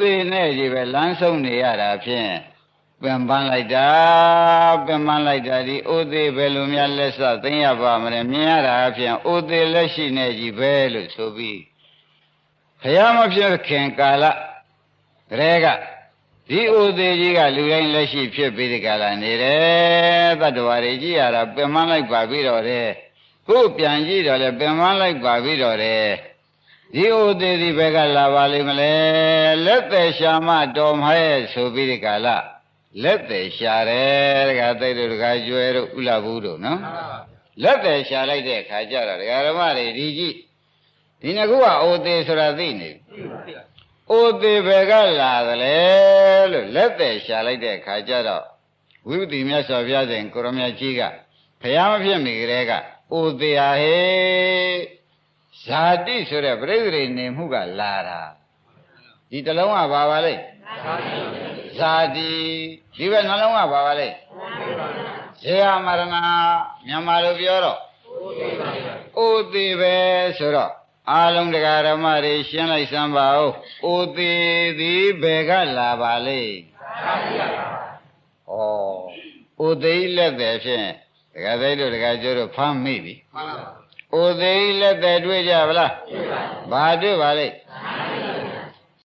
သေနဲ့ကြီးပဲလမ်းဆုံးနေရတာဖြင့်ပင်ပန်းလိုက်တာပင်ပန်းလိုက်တာဒီအိုသေးပဲလို့များလက်စသိမ့်ရပါမလဲမြင်ရတာဖြင့်အိုသေးလက်ရှိနေကြီးပဲလို့ဆိုပြီးဘုရားမဖြစ်ခင်ကာလတရေကဒီအိုသေးကြီးကလူတိုင်းလက်ရှိဖြစ်ပြီးဒီကာလနေတယ်တတ္တဝါတွေကြည့်ရတာပင်ပန်းလိုက်ပါပြီးတော့တယ်ကိုယ်ပြန်ကြည့်တော့လေပင်ပန်းလိုက်ပါပြီးတော့တယ် ဒီအိုသေးဒီဘက်ကလာပါလိမ့်မလဲလက်သက်ရှာမတော်မဟဲ့ဆိုပြီးဒီကာလလက်သက်ရှာတယ်တခါသိတို့တခါကျွဲတို့ဥလဘူးတို့နော်လက်သက်ရှာလိုက်တဲ့ခါကျတော့ဒကာဓမ္မတွေဒီကြည့်ဒီနှစ်ခုကအိုသေးဆိုတာသိနေပြီအိုသေးဘက်ကလာသလဲလို့လက်သက်ရှာလိုက်တဲ့ခါကျတော့ဝိပတိမြတ်စွာဘုရားရှင်ကိုရမကြီးကဘုရားမဖြစ်မီကလေးကအိုသေးဟာဟေး ဇာတိဆိုတဲ့ပြိဿရိနေမှုကလာတာဒီတလုံးကဘာပါလဲဇာတိဒီဘက်နှလုံးကဘာပါလဲဇေယမရဏမြန်မာလိုပြောတော့အိုသေးပဲဆိုတော့အာလုံးတရားဓမ္မတွေရှင်းလိုက်စမ်းပါဦးအိုသေးသည်ဘယ်ကလာပါလဲဩအိုသေးလက်တယ်ဖြင့်ဒကာသိတို့ဒကာကျိုးတို့ဖမ်းမိပြီ အိုသေးလက်တယ်တွေ့ကြဗလားဘာတွေ့ပါလဲ